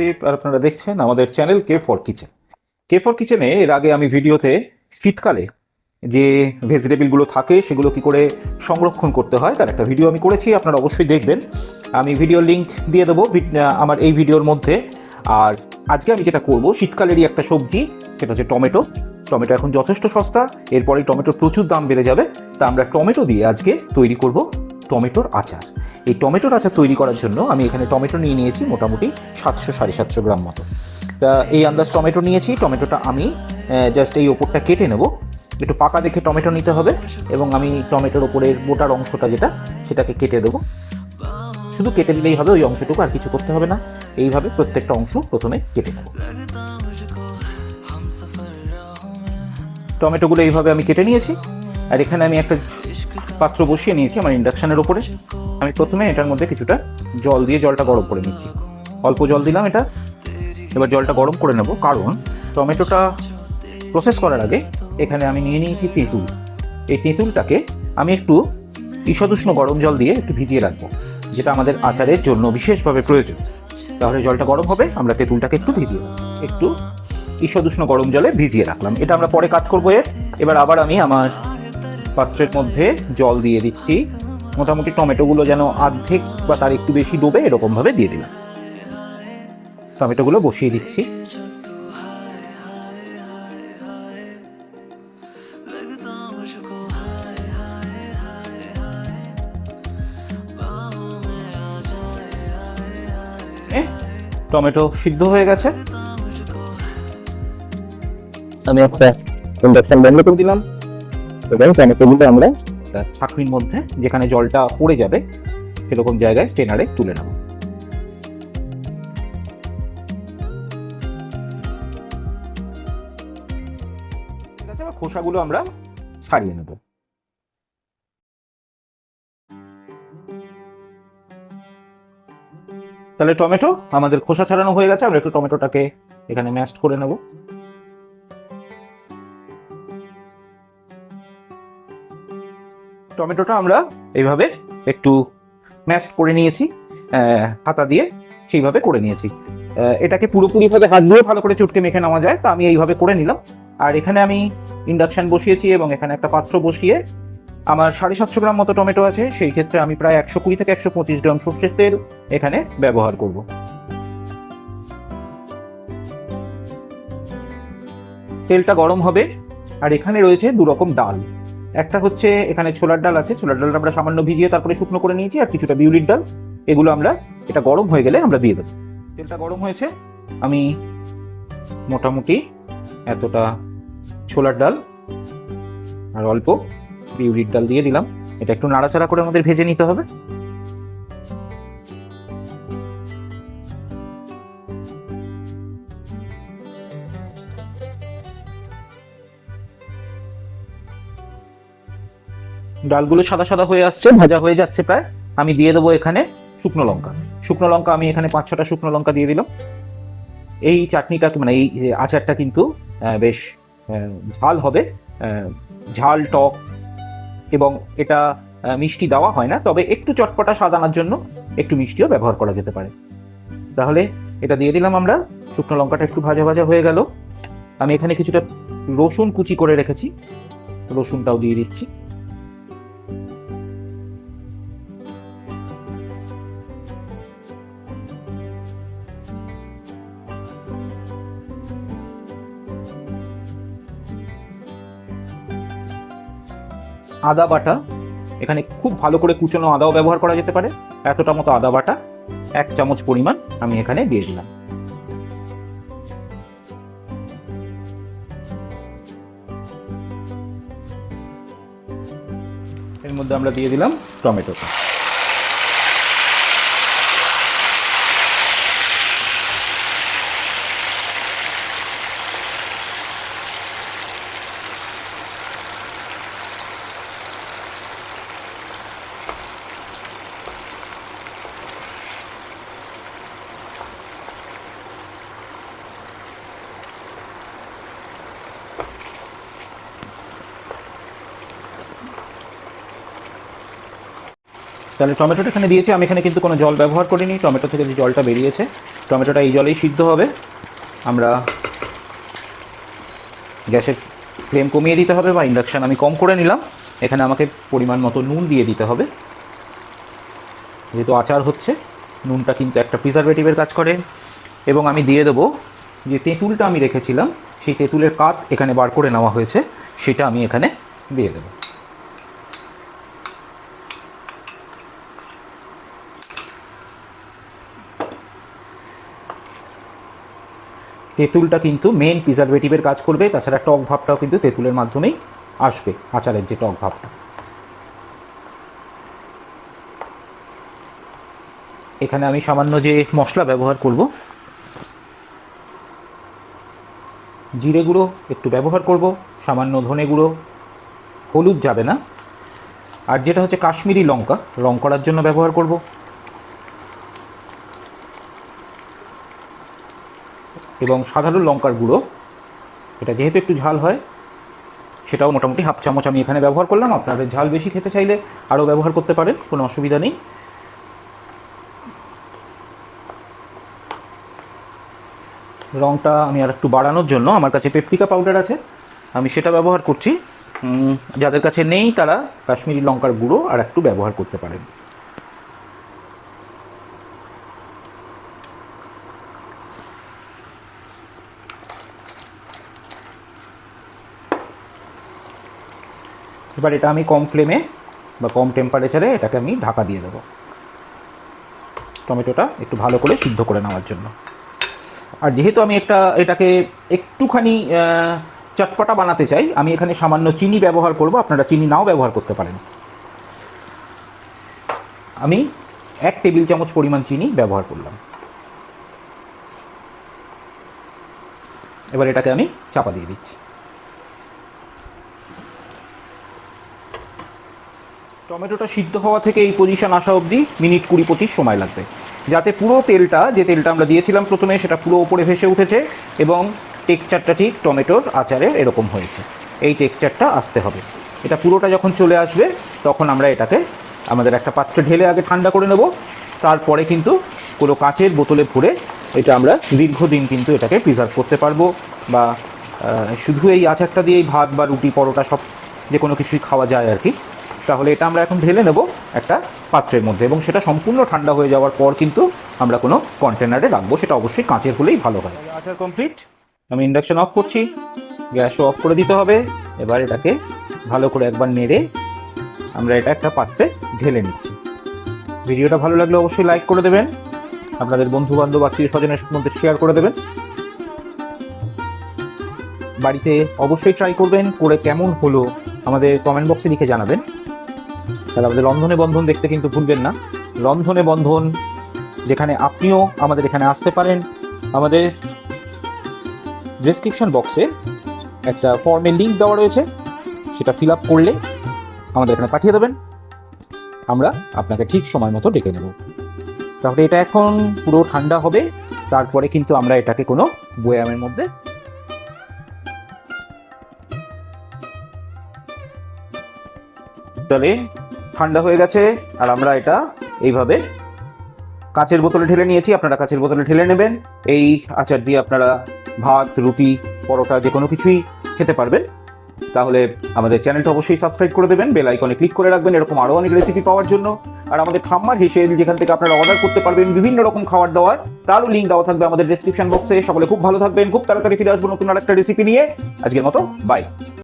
বিশ্বদীপ আর আপনারা দেখছেন আমাদের channel K for Kitchen. K for কিচেনে এর আগে আমি ভিডিওতে শীতকালে যে ভেজিটেবলগুলো থাকে সেগুলো কি করে সংরক্ষণ করতে হয় তার একটা ভিডিও আমি করেছি, আপনারা অবশ্যই দেখবেন। আমি ভিডিও লিংক দিয়ে দেবো আমার এই ভিডিওর মধ্যে। আর আজকে আমি যেটা করব, শীতকালেরই একটা সবজি, সেটা হচ্ছে টমেটো। টমেটো এখন যথেষ্ট সস্তা, এরপরে টমেটোর প্রচুর দাম বেড়ে যাবে। তা আমরা টমেটো দিয়ে আজকে তৈরি করব টমেটোর আচার। এই টমেটোর আচার তৈরি করার জন্য আমি এখানে টমেটো নিয়ে নিয়েছি মোটামুটি সাতশো, সাড়ে সাতশো গ্রাম মতো। তা এই আন্দাজ টমেটো নিয়েছি, টমেটোটা আমি জাস্ট এই ওপরটা কেটে নেব। একটু পাকা দেখে টমেটো নিতে হবে এবং আমি টমেটোর ওপরের মোটার অংশটা যেটা, সেটাকে কেটে দেবো। শুধু কেটে দিলেই হবে, ওই অংশটুকু আর কিছু করতে হবে না। এইভাবে প্রত্যেকটা অংশ প্রথমে কেটে নেব। টমেটোগুলো এইভাবে আমি কেটে নিয়েছি। আর এখানে আমি একটা পাত্র বসিয়ে নিয়েছি আমার ইন্ডাকশানের ওপরে আমি প্রথমে এটার মধ্যে কিছুটা জল দিয়ে জলটা গরম করে নিচ্ছি। অল্প জল দিলাম এটা। এবার জলটা গরম করে নেব। কারণ টমেটোটা প্রসেস করার আগে এখানে আমি নিয়ে নিয়েছি তেঁতুল। এই তেঁতুলটাকে আমি একটু ঈষদুষ্ণ গরম জল দিয়ে একটু ভিজিয়ে রাখব, যেটা আমাদের আচারের জন্য বিশেষভাবে প্রয়োজন। তাহলে জলটা গরম হবে, আমরা তেঁতুলটাকে একটু ভিজিয়ে। একটু ঈষদুষ্ণ গরম জলে ভিজিয়ে রাখলাম। এটা আমরা পরে কাজ করব এর। এবার আবার আমি আমার পাত্রের মধ্যে জল দিয়ে দিচ্ছি। মোটামুটি টমেটোগুলো যেন অর্ধেক বা তার একটু বেশি ডোবে এরকমভাবে দিয়ে দিলাম। টমেটোগুলো বসিয়ে দিচ্ছি। টমেটো সিদ্ধ হয়ে গেছে। আমি একটা ইন্ডাকশন বন্ধ করে দিলাম। এবার টমেটোগুলো আমরা ছাঁকনির মধ্যে, যেখানে জলটা পড়ে যাবে, সেরকম জায়গায় স্টেনারে তুলে নেব। খোসাগুলো আমরা ছাড়িয়ে নেব। তাহলে টমেটো, আমাদের খোসা ছাড়ানো হয়ে গেছে, আমরা একটু টমেটোটাকে এখানে ম্যাশড করে নেব। টমেটোটা আমরা এইভাবে একটু ম্যাশ করে নিয়েছি হাতা দিয়ে সেইভাবে করে নিয়েছি। এটাকে পুরোপুরিভাবে হাত দিয়ে ভালো করে চুটকে মেখে নেওয়া যায়, তো আমি এইভাবে করে নিলাম। আর এখানে আমি ইন্ডাকশন বসিয়েছি এবং এখানে একটা পাত্র বসিয়ে আমার সাড়ে সাতশো গ্রাম মতো টমেটো আছে, সেই ক্ষেত্রে আমি প্রায় একশো কুড়ি থেকে একশো পঁচিশ গ্রাম সর্ষের তেল এখানে ব্যবহার করব। তেলটা গরম হবে, আর এখানে রয়েছে দু রকম ডাল। একটা হচ্ছে এখানে ছোলার ডাল আছে, ছোলার ডালটা আমরা সামান্য ভিজিয়ে তারপরে শুকনো করে নিয়েছি আর কিছুটা বিউলির ডাল। এগুলো আমরা, এটা গরম হয়ে গেলে আমরা দিয়ে দেবো। তেলটা গরম হয়েছে, আমি মোটামুটি এতটা ছোলার ডাল আর অল্প বিউলির ডাল দিয়ে দিলাম। এটা একটু নাড়াচাড়া করে আমাদের ভেজে নিতে হবে। ডালগুলো সাদা সাদা হয়ে আসছে, ভাজা হয়ে যাচ্ছে প্রায়। আমি দিয়ে দেবো এখানে শুকনো লঙ্কা। শুকনো লঙ্কা আমি এখানে পাঁচ ছটা শুকনো লঙ্কা দিয়ে দিলাম। এই চাটনিটা মানে এই আচারটা কিন্তু বেশ ঝাল হবে। ঝাল, টক এবং এটা মিষ্টি দেওয়া হয় না, তবে একটু চটপটা স্বাদ আনার জন্য একটু মিষ্টিও ব্যবহার করা যেতে পারে। তাহলে এটা দিয়ে দিলাম আমরা। শুকনো লঙ্কাটা একটু ভাজা ভাজা হয়ে গেল। আমি এখানে কিছুটা রসুন কুচি করে রেখেছি। রসুনটাও দিয়ে দিচ্ছি। আদা বাটা। এখানে খুব ভালো করে কুচনো আদাও ব্যবহার করা যেতে পারে। এতটা মতো আদা বাটা, এক চামচ পরিমাণ আমি এখানে দিয়ে দিলাম। এর মধ্যে আমরা দিয়ে দিলাম টমেটোটা। তাহলে টমেটোটা এখানে দিয়েছি। আমি এখানে কিন্তু কোনো জল ব্যবহার করিনি। টমেটো থেকে যে জলটা বেরিয়েছে, টমেটোটা এই জলেই সিদ্ধ হবে। আমরা গ্যাসের ফ্লেম কমিয়ে দিতে হবে বা ইন্ডাকশান আমি কম করে নিলাম। এখানে আমাকে পরিমাণ মতো নুন দিয়ে দিতে হবে। যেহেতু আচার হচ্ছে, নুনটা কিন্তু একটা প্রিজারভেটিভের কাজ করে। এবং আমি দিয়ে দেবো যে তেঁতুলটা আমি রেখেছিলাম, সেই তেঁতুলের কাত এখানে বার করে নেওয়া হয়েছে, সেটা আমি এখানে দিয়ে দেবো। তেঁতুলটা কিন্তু মেন প্রিজারভেটিভের কাজ করবে, তাছাড়া টক ভাবটাও কিন্তু তেঁতুলের মাধ্যমেই আসবে, আচারের যে টক ভাবটা। এখানে আমি সামান্য যে মশলা ব্যবহার করব, জিরে গুঁড়ো একটু ব্যবহার করব, সামান্য ধনে গুঁড়ো, হলুদ যাবে না, আর যেটা হচ্ছে কাশ্মীরি লঙ্কা, রং করার জন্য ব্যবহার করব। এবং সাধারণ লঙ্কার গুঁড়ো। এটা যেহেতু একটু ঝাল হয়, সেটাও মোটামুটি হাফ চামচ আমি এখানে ব্যবহার করলাম। আপনাদের ঝাল বেশি খেতে চাইলে আরও ব্যবহার করতে পারেন, কোনো অসুবিধা নেই। রঙটা আমি আর একটু বাড়ানোর জন্য, আমার কাছে পেপরিকা পাউডার আছে, আমি সেটা ব্যবহার করছি। যাদের কাছে নেই তারা কাশ্মীরি লঙ্কার গুঁড়ো আর একটু ব্যবহার করতে পারেন। এবার এটা আমি কম ফ্লেমে বা কম টেম্পারেচারে এটাকে আমি ঢাকা দিয়ে দেবো। টমেটোটা একটু ভালো করে সিদ্ধ করে নেওয়ার জন্য। আর যেহেতু আমি একটা এটাকে একটুখানি চটপটা বানাতে চাই, আমি এখানে সামান্য চিনি ব্যবহার করব। আপনারা চিনি নাও ব্যবহার করতে পারেন। আমি এক টেবিল চামচ পরিমাণ চিনি ব্যবহার করলাম। এবার এটাকে আমি চাপা দিয়ে দিচ্ছি। টমেটোটা সিদ্ধ হওয়া থেকে এই পজিশন আসা অবধি মিনিট কুড়ি পঁচিশ সময় লাগবে। যাতে পুরো তেলটা, যে তেলটা আমরা দিয়েছিলাম প্রথমে, সেটা পুরো ওপরে ভেসে উঠেছে এবং টেক্সচারটা ঠিক টমেটোর আচারের এরকম হয়েছে। এই টেক্সচারটা আসতে হবে। এটা পুরোটা যখন চলে আসবে, তখন আমরা এটাকে আমাদের একটা পাত্রে ঢেলে আগে ঠান্ডা করে নেব। তারপরে কিন্তু কোনো কাচের বোতলে ভরে এটা আমরা দীর্ঘদিন কিন্তু এটাকে প্রিজার্ভ করতে পারব বা শুধু এই আচারটা দিয়েই ভাত বা রুটি, পরোটা সব যে কোনো কিছুই খাওয়া যায় আর কি। তাহলে এটা আমরা এখন ঢেলে নেব একটা পাত্রের মধ্যে এবং সেটা সম্পূর্ণ ঠান্ডা হয়ে যাওয়ার পর কিন্তু আমরা কোনো কন্টেনারে রাখব, সেটা অবশ্যই কাঁচের হলেই ভালো হয়। আচার কমপ্লিট আমি ইন্ডাকশন অফ করছি। গ্যাসও অফ করে দিতে হবে। এবার এটাকে ভালো করে একবার নেড়ে আমরা এটা একটা পাত্রে ঢেলে নিচ্ছি। ভিডিওটা ভালো লাগলে অবশ্যই লাইক করে দেবেন। আপনাদের বন্ধু বান্ধব আত্মীয় স্বজনের মধ্যে শেয়ার করে দেবেন। বাড়িতে অবশ্যই ট্রাই করবেন, করে কেমন হলো আমাদের কমেন্ট বক্সে লিখে জানাবেন। তাহলে আমাদের রন্ধনে বন্ধন দেখতে কিন্তু ভুলবেন না। রন্ধনে বন্ধন, যেখানে আপনিও আমাদের এখানে আসতে পারেন। আমাদের ডেসক্রিপশন বক্সে একটা ফর্মের লিঙ্ক দেওয়া রয়েছে। সেটা ফিল আপ করলে আমাদের এখানে পাঠিয়ে দেবেন। আমরা আপনাকে ঠিক সময় মতো ডেকে নেব। তাহলে এটা এখন পুরো ঠান্ডা হবে। তারপরে কিন্তু আমরা এটাকে কোনো বয়ামের মধ্যে তাহলে ঠান্ডা হয়ে গেছে, আর আমরা এটা এইভাবে কাঁচের বোতলে ঢেলে নিয়েছি। আপনারা কাঁচের বোতলে ঢেলে নেবেন। এই আচার দিয়ে আপনারা ভাত, রুটি, পরোটা যে কোনো কিছুই খেতে পারবেন। তাহলে আমাদের চ্যানেলটা অবশ্যই সাবস্ক্রাইব করে দেবেন, বেল আইকনে ক্লিক করে রাখবেন, এরকম আরও অনেক রেসিপি পাওয়ার জন্য। আর আমাদের ঠাম্মার হিসেবে যেখান থেকে আপনারা অর্ডার করতে পারবেন, বিভিন্ন রকম খাবার দাবার, তারও লিঙ্ক দেওয়া থাকবে আমাদের ডেসক্রিপশন বক্সে সকলে খুব ভালো থাকবেন, খুব তাড়াতাড়ি ফিরে আসব নতুন আরেকটা রেসিপি নিয়ে। আজকের মতো বাই